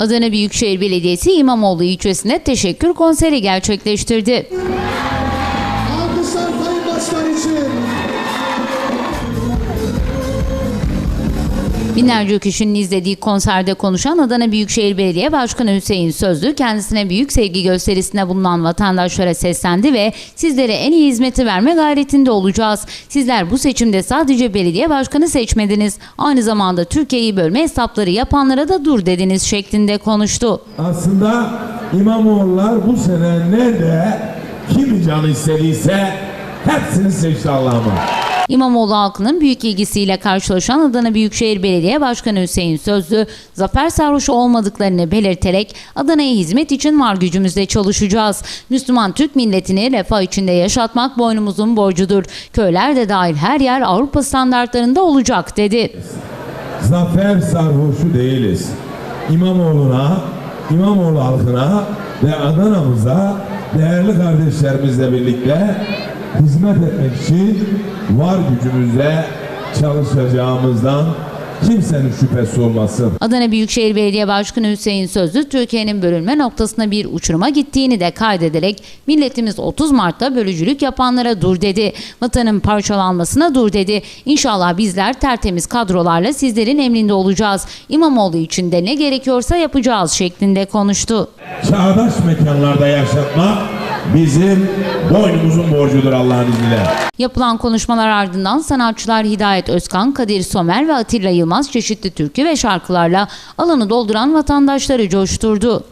Adana Büyükşehir Belediyesi İmamoğlu ilçesinde teşekkür konseri gerçekleştirdi. Alkışlar Sayın Başkan için. Binlerce kişinin izlediği konserde konuşan Adana Büyükşehir Belediye Başkanı Hüseyin Sözlü kendisine büyük sevgi gösterisinde bulunan vatandaşlara seslendi ve sizlere en iyi hizmeti verme gayretinde olacağız. Sizler bu seçimde sadece belediye başkanı seçmediniz. Aynı zamanda Türkiye'yi bölme hesapları yapanlara da dur dediniz şeklinde konuştu. Aslında İmamoğullar bu sene nerede kimi canı istediyse hepsini seçti Allah'ıma. İmamoğlu halkının büyük ilgisiyle karşılaşan Adana Büyükşehir Belediye Başkanı Hüseyin Sözlü, zafer sarhoşu olmadıklarını belirterek Adana'ya hizmet için var gücümüzle çalışacağız. Müslüman Türk milletini refah içinde yaşatmak boynumuzun borcudur. Köyler de dahil her yer Avrupa standartlarında olacak dedi. Zafer sarhoşu değiliz. İmamoğlu'na, İmamoğlu halkına ve Adana'mıza değerli kardeşlerimizle birlikte hizmet etmek için var gücümüzle çalışacağımızdan kimsenin şüphesi olmasın. Adana Büyükşehir Belediye Başkanı Hüseyin Sözlü, Türkiye'nin bölünme noktasına bir uçuruma gittiğini de kaydederek milletimiz 30 Mart'ta bölücülük yapanlara dur dedi. Vatanın parçalanmasına dur dedi. İnşallah bizler tertemiz kadrolarla sizlerin emrinde olacağız. İmamoğlu için de ne gerekiyorsa yapacağız şeklinde konuştu. Çağdaş mekanlarda yaşatmak bizim boynumuzun borcudur Allah'ın izniyle. Yapılan konuşmalar ardından sanatçılar Hidayet Özkan, Kadir Somer ve Atilla Yılmaz çeşitli türkü ve şarkılarla alanı dolduran vatandaşları coşturdu.